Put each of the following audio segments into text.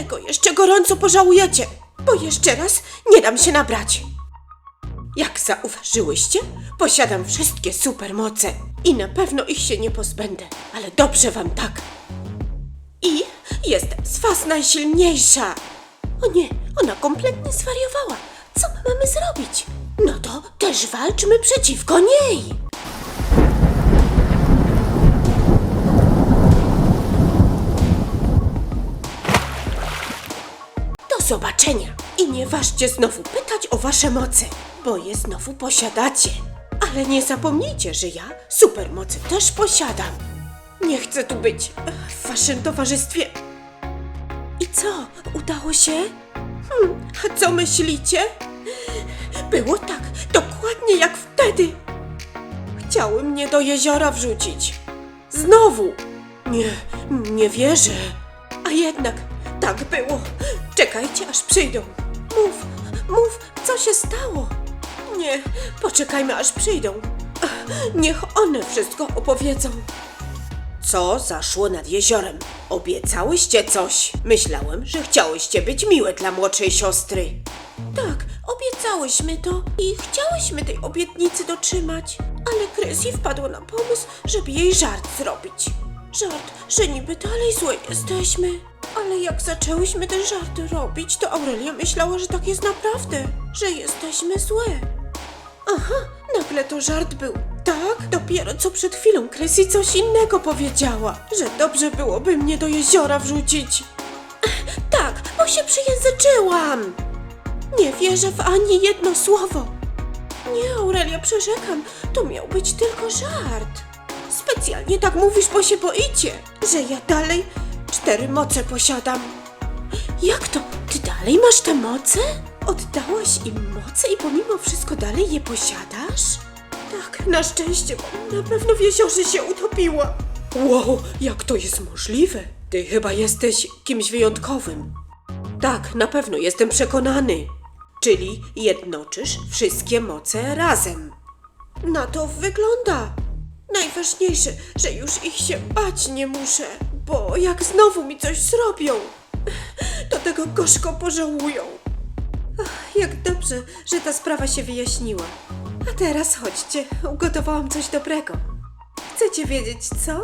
Tego jeszcze gorąco pożałujecie, bo jeszcze raz nie dam się nabrać. Jak zauważyłyście, posiadam wszystkie supermoce i na pewno ich się nie pozbędę, ale dobrze wam tak. I jestem z was najsilniejsza. O nie, ona kompletnie zwariowała. Co my mamy zrobić? No to też walczmy przeciwko niej. Zobaczenia. I nie ważcie znowu pytać o wasze moce, bo je znowu posiadacie. Ale nie zapomnijcie, że ja supermoce też posiadam. Nie chcę tu być w waszym towarzystwie. I co, udało się? Hmm, a co myślicie? Było tak, dokładnie jak wtedy. Chciały mnie do jeziora wrzucić. Znowu. Nie, nie wierzę. A jednak tak było. Czekajcie, aż przyjdą. Mów, mów, co się stało? Nie, poczekajmy, aż przyjdą. Niech one wszystko opowiedzą. Co zaszło nad jeziorem? Obiecałyście coś. Myślałem, że chciałyście być miłe dla młodszej siostry. Tak, obiecałyśmy to i chciałyśmy tej obietnicy dotrzymać. Ale Chrissy wpadła na pomysł, żeby jej żart zrobić. Żart, że niby dalej złe jesteśmy. Ale jak zaczęłyśmy ten żart robić, to Aurelia myślała, że tak jest naprawdę, że jesteśmy złe. Aha, nagle to żart był. Tak, dopiero co przed chwilą Chrissy coś innego powiedziała, że dobrze byłoby mnie do jeziora wrzucić. Ech, Tak, bo się przyjęzyczyłam. Nie wierzę w ani jedno słowo. Nie, Aurelia, przyrzekam, to miał być tylko żart. Specjalnie tak mówisz, bo się boicie, że ja dalej cztery moce posiadam. Jak to? Ty dalej masz te moce? Oddałaś im moce i pomimo wszystko dalej je posiadasz? Tak, na szczęście, bo na pewno w jeziorze się utopiła. Wow, jak to jest możliwe? Ty chyba jesteś kimś wyjątkowym. Tak, na pewno jestem przekonany. Czyli jednoczysz wszystkie moce razem. Na to wygląda. Najważniejsze, że już ich się bać nie muszę, bo jak znowu mi coś zrobią, to tego gorzko pożałują. Ach, jak dobrze, że ta sprawa się wyjaśniła. A teraz chodźcie, ugotowałam coś dobrego. Chcecie wiedzieć co?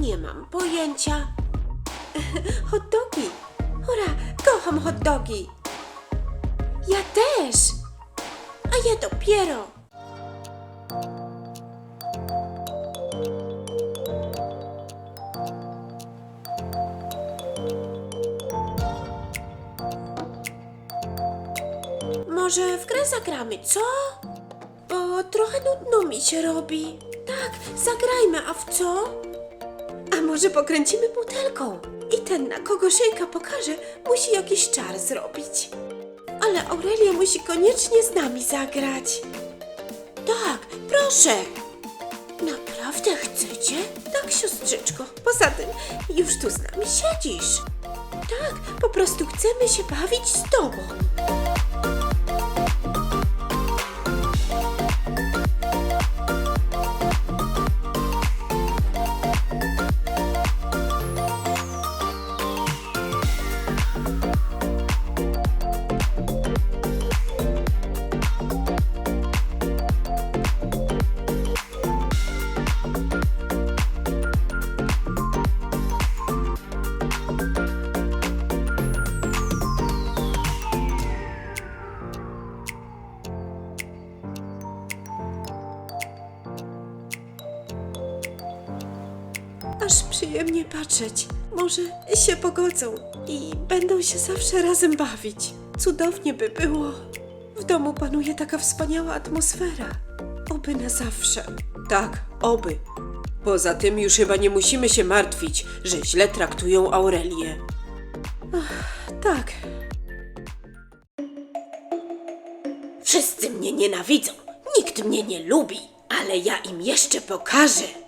Nie mam pojęcia. Hot dogi. Hurra, kocham hot dogi. Ja też. A ja dopiero. Może w grę zagramy, co? Bo trochę nudno mi się robi. Tak, zagrajmy, a w co? A może pokręcimy butelką? I ten, na kogo szyjka pokaże, musi jakiś czar zrobić. Ale Aurelia musi koniecznie z nami zagrać. Tak, proszę. Naprawdę chcecie? Tak, siostrzyczko. Poza tym, już tu z nami siedzisz. Tak, po prostu chcemy się bawić z tobą. Aż przyjemnie patrzeć. Może się pogodzą i będą się zawsze razem bawić. Cudownie by było. W domu panuje taka wspaniała atmosfera. Oby na zawsze. Tak, oby. Poza tym już chyba nie musimy się martwić, że źle traktują Aurelię. Ach, tak. Wszyscy mnie nienawidzą. Nikt mnie nie lubi, ale ja im jeszcze pokażę.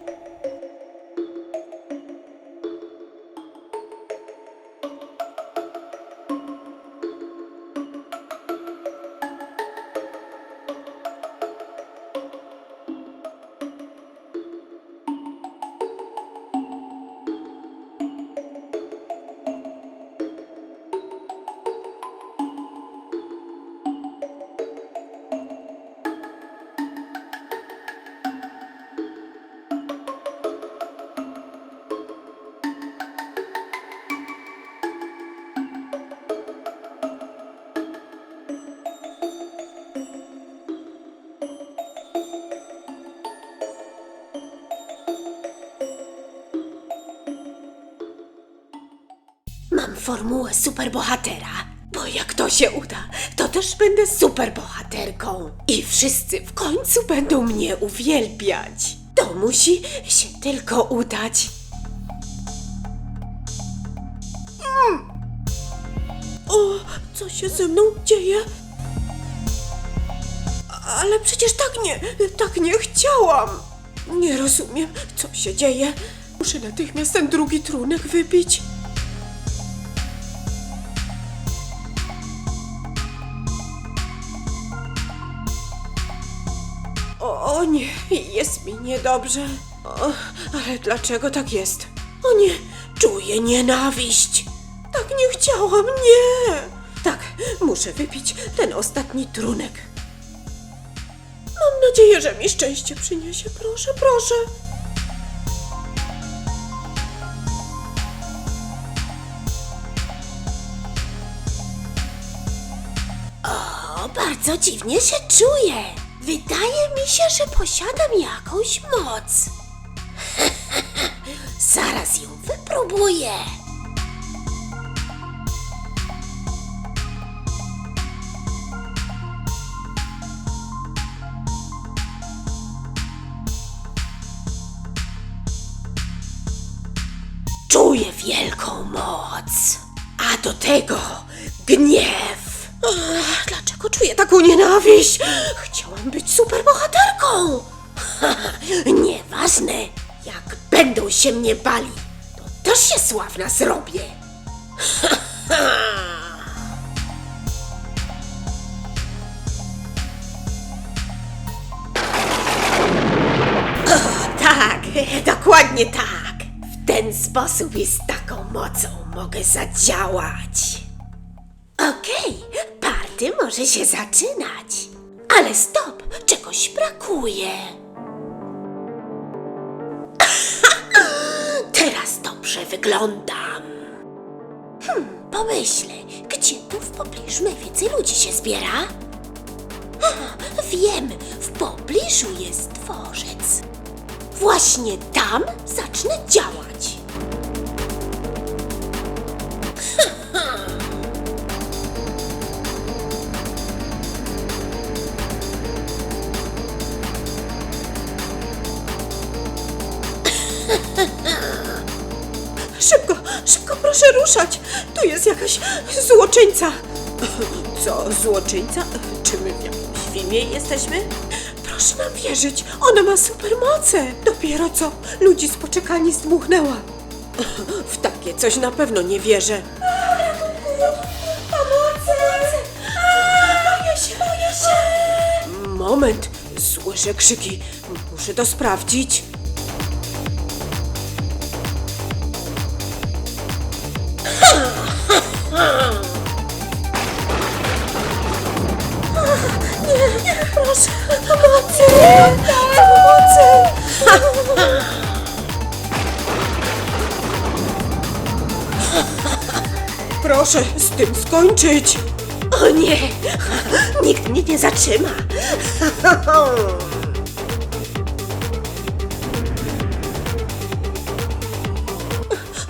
Formułę superbohatera. Bo jak to się uda, to też będę superbohaterką. I wszyscy w końcu będą mnie uwielbiać. To musi się tylko udać. Mm. O, co się ze mną dzieje? Ale przecież tak nie, tak nie chciałam. Nie rozumiem, co się dzieje. Muszę natychmiast ten drugi trunek wypić. O, o nie, jest mi niedobrze. O, ale dlaczego tak jest? O nie, czuję nienawiść. Tak nie chciałam, nie. Tak, muszę wypić ten ostatni trunek. Mam nadzieję, że mi szczęście przyniesie. Proszę, proszę. O, bardzo dziwnie się czuję. Wydaje mi się, że posiadam jakąś moc. Zaraz ją wypróbuję. Czuję wielką moc. A do tego gniew. Ach, dlaczego czuję taką nienawiść? Być superbohaterką. Nieważne, jak będą się mnie bali, to też się sławna zrobię. O, tak, dokładnie tak. W ten sposób i z taką mocą mogę zadziałać. Okej, party może się zaczynać. Ale stop, czegoś brakuje. Teraz dobrze wyglądam. Hmm, pomyślę, gdzie tu w pobliżu najwięcej ludzi się zbiera? Ah, Wiem, w pobliżu jest dworzec. Właśnie tam zacznę działać. Proszę ruszać! Tu jest jakaś złoczyńca! Co, złoczyńca? Czy my w jakimś filmie jesteśmy? Proszę nam wierzyć, ona ma supermoce! Dopiero co ludzi z poczekalni zdmuchnęła. W takie coś na pewno nie wierzę. Moment, słyszę krzyki. Muszę to sprawdzić. Proszę, pomocy! Pomocy! Proszę z tym skończyć! O nie! Nikt mnie nie zatrzyma!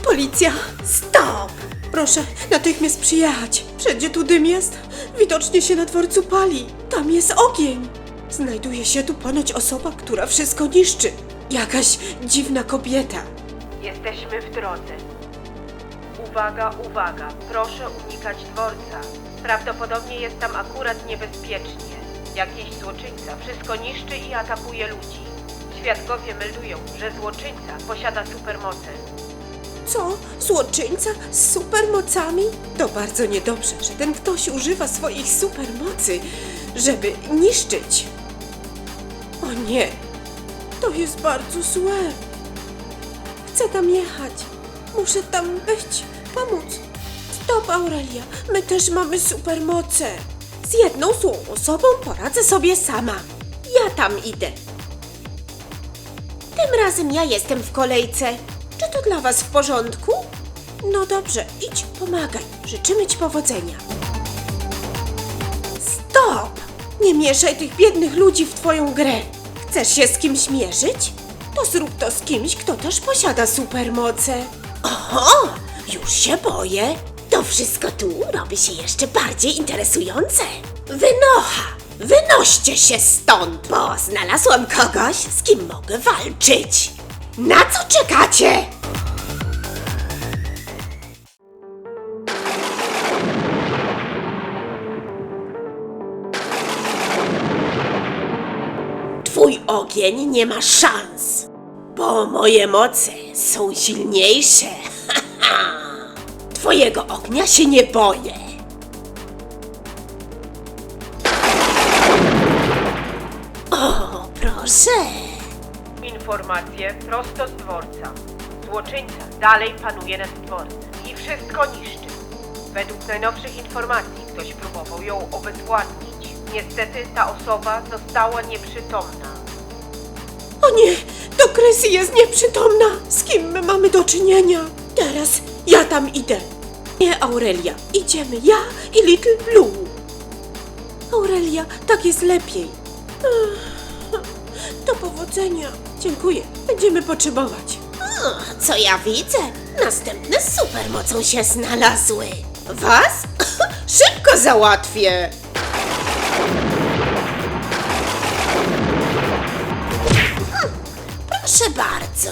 Policja! Stop! Proszę natychmiast przyjechać. Wszędzie tu dym jest. Widocznie się na dworcu pali. Tam jest ogień. Znajduje się tu ponoć osoba, która wszystko niszczy. Jakaś dziwna kobieta. Jesteśmy w drodze. Uwaga, uwaga, proszę unikać dworca. Prawdopodobnie jest tam akurat niebezpiecznie. Jakiś złoczyńca wszystko niszczy i atakuje ludzi. Świadkowie meldują, że złoczyńca posiada supermoce. Co? Złoczyńca z supermocami? To bardzo niedobrze, że ten ktoś używa swoich supermocy, żeby niszczyć. O nie, to jest bardzo złe. Chcę tam jechać. Muszę tam być, pomóc. Stop, Aurelia, my też mamy supermoce. Z jedną złą osobą poradzę sobie sama. Ja tam idę. Tym razem ja jestem w kolejce. Czy to dla was w porządku? No dobrze, idź, pomagaj. Życzymy ci powodzenia. Stop! Nie mieszaj tych biednych ludzi w twoją grę. Chcesz się z kimś mierzyć? To zrób to z kimś, kto też posiada supermoce. Oho! Już się boję. To wszystko tu robi się jeszcze bardziej interesujące. Wynocha! Wynoście się stąd, bo znalazłam kogoś, z kim mogę walczyć. Na co czekacie? Twój ogień nie ma szans, bo moje moce są silniejsze. Twojego ognia się nie boję. O, proszę. Informacje prosto z dworca. Złoczyńca dalej panuje nad dworcem i wszystko niszczy. Według najnowszych informacji ktoś próbował ją obezwładnić. Niestety ta osoba została nieprzytomna. O nie, to Kresy jest nieprzytomna. Z kim my mamy do czynienia? Teraz ja tam idę. Nie, Aurelia. Idziemy ja i Little Blue. Aurelia, tak jest lepiej. Ech, Do powodzenia. Dziękuję. Będziemy potrzebować. co ja widzę? Następne supermocą się znalazły. Was? Szybko załatwię. Proszę bardzo.